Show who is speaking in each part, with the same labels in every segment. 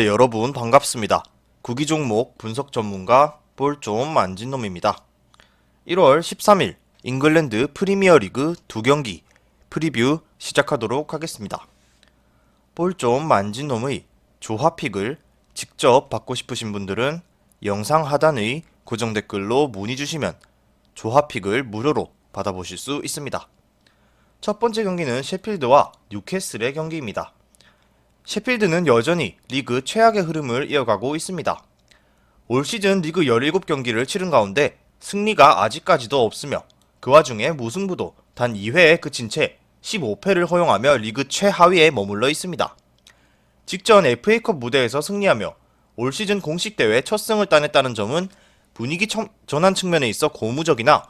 Speaker 1: 네, 여러분 반갑습니다. 구기 종목 분석 전문가 볼좀 만진 놈입니다. 1월 13일 잉글랜드 프리미어 리그 두 경기 프리뷰 시작하도록 하겠습니다. 볼좀 만진 놈의 조합픽을 직접 받고 싶으신 분들은 영상 하단의 고정 댓글로 문의 주시면 조합픽을 무료로 받아보실 수 있습니다. 첫 번째 경기는 셰필드와 뉴캐슬의 경기입니다. 셰필드는 여전히 리그 최악의 흐름을 이어가고 있습니다. 올 시즌 리그 17경기를 치른 가운데 승리가 아직까지도 없으며 그 와중에 무승부도 단 2회에 그친 채 15패를 허용하며 리그 최하위에 머물러 있습니다. 직전 FA컵 무대에서 승리하며 올 시즌 공식 대회 첫 승을 따냈다는 점은 분위기 청- 전환 측면에 있어 고무적이나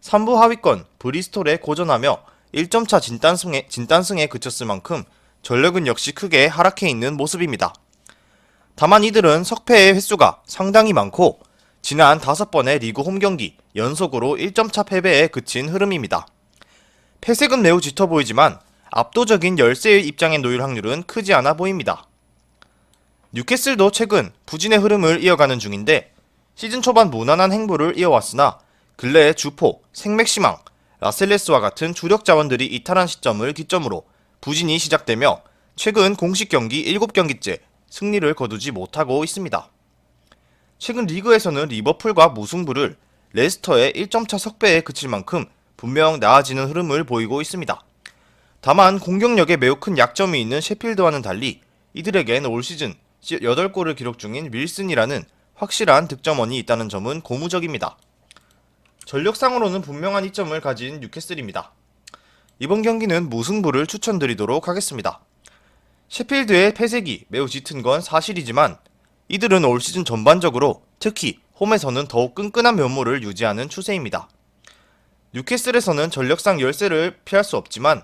Speaker 1: 3부 하위권 브리스톨에 고전하며 1점차 진단승에, 진단승에 그쳤을 만큼 전력은 역시 크게 하락해 있는 모습입니다. 다만 이들은 석패의 횟수가 상당히 많고 지난 5번의 리그 홈 경기 연속으로 1점차 패배에 그친 흐름입니다. 패색은 매우 짙어 보이지만 압도적인 열세의 입장에 놓일 확률은 크지 않아 보입니다. 뉴캐슬도 최근 부진의 흐름을 이어가는 중인데 시즌 초반 무난한 행보를 이어왔으나 근래에 주포, 생맥시망, 라셀레스와 같은 주력 자원들이 이탈한 시점을 기점으로 부진이 시작되며 최근 공식 경기 7경기째 승리를 거두지 못하고 있습니다. 최근 리그에서는 리버풀과 무승부를 레스터의 1점차 석배에 그칠 만큼 분명 나아지는 흐름을 보이고 있습니다. 다만 공격력에 매우 큰 약점이 있는 셰필드와는 달리 이들에겐 올 시즌 8골을 기록 중인 윌슨이라는 확실한 득점원이 있다는 점은 고무적입니다. 전력상으로는 분명한 이점을 가진 뉴캐슬입니다. 이번 경기는 무승부를 추천드리도록 하겠습니다. 셰필드의 패색이 매우 짙은 건 사실이지만 이들은 올 시즌 전반적으로 특히 홈에서는 더욱 끈끈한 면모를 유지하는 추세입니다. 뉴캐슬에서는 전력상 열세를 피할 수 없지만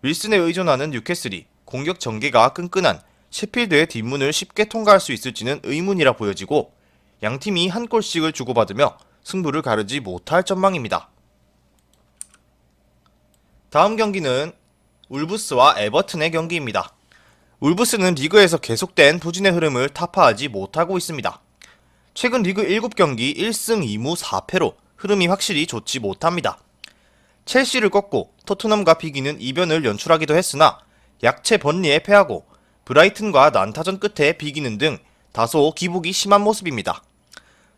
Speaker 1: 윌슨에 의존하는 뉴캐슬이 공격 전개가 끈끈한 셰필드의 뒷문을 쉽게 통과할 수 있을지는 의문이라 보여지고 양 팀이 한 골씩을 주고받으며 승부를 가르지 못할 전망입니다. 다음 경기는 울브스와 에버튼의 경기입니다. 울브스는 리그에서 계속된 부진의 흐름을 타파하지 못하고 있습니다. 최근 리그 7경기 1승 2무 4패로 흐름이 확실히 좋지 못합니다. 첼시를 꺾고 토트넘과 비기는 이변을 연출하기도 했으나 약체 번리에 패하고 브라이튼과 난타전 끝에 비기는 등 다소 기복이 심한 모습입니다.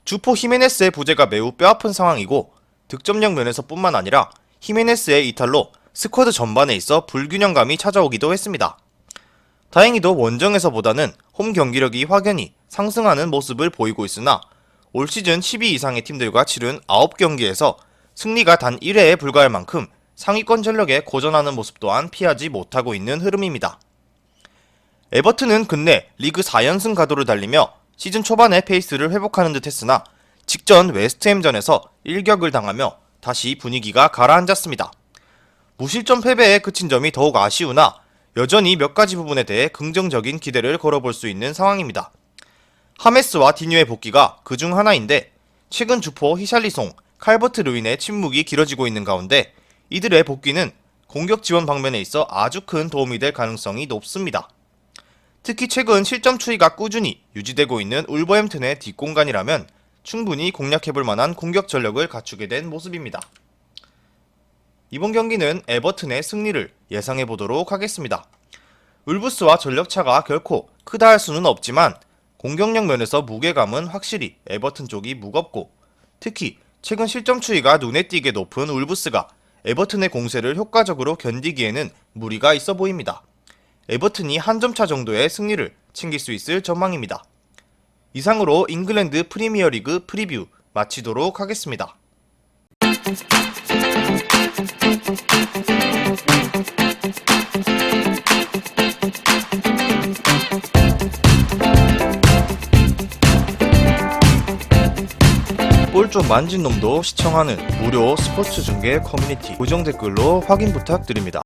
Speaker 1: 주포 히메네스의 부재가 매우 뼈아픈 상황이고 득점력 면에서 뿐만 아니라 히메네스의 이탈로 스쿼드 전반에 있어 불균형감이 찾아오기도 했습니다. 다행히도 원정에서보다는 홈 경기력이 확연히 상승하는 모습을 보이고 있으나 올 시즌 12 이상의 팀들과 치른 9경기에서 승리가 단 1회에 불과할 만큼 상위권 전력에 고전하는 모습 또한 피하지 못하고 있는 흐름입니다. 에버튼은 근래 리그 4연승 가도를 달리며 시즌 초반에 페이스를 회복하는 듯 했으나 직전 웨스트햄전에서 일격을 당하며 다시 분위기가 가라앉았습니다. 무실점 패배에 그친 점이 더욱 아쉬우나 여전히 몇 가지 부분에 대해 긍정적인 기대를 걸어볼 수 있는 상황입니다. 하메스와 디뉴의 복귀가 그중 하나인데 최근 주포 히샬리송, 칼버트 루인의 침묵이 길어지고 있는 가운데 이들의 복귀는 공격 지원 방면에 있어 아주 큰 도움이 될 가능성이 높습니다. 특히 최근 실점 추이가 꾸준히 유지되고 있는 울버햄튼의 뒷공간이라면 충분히 공략해볼 만한 공격 전력을 갖추게 된 모습입니다. 이번 경기는 에버튼의 승리를 예상해 보도록 하겠습니다. 울브스와 전력차가 결코 크다 할 수는 없지만 공격력 면에서 무게감은 확실히 에버튼 쪽이 무겁고 특히 최근 실점 추이가 눈에 띄게 높은 울브스가 에버튼의 공세를 효과적으로 견디기에는 무리가 있어 보입니다. 에버튼이 한 점 차 정도의 승리를 챙길 수 있을 전망입니다. 이상으로 잉글랜드 프리미어리그 프리뷰 마치도록 하겠습니다. 볼좀 만진 놈도 시청하는 무료 스포츠 중계 커뮤니티 고정 댓글로 확인 부탁드립니다.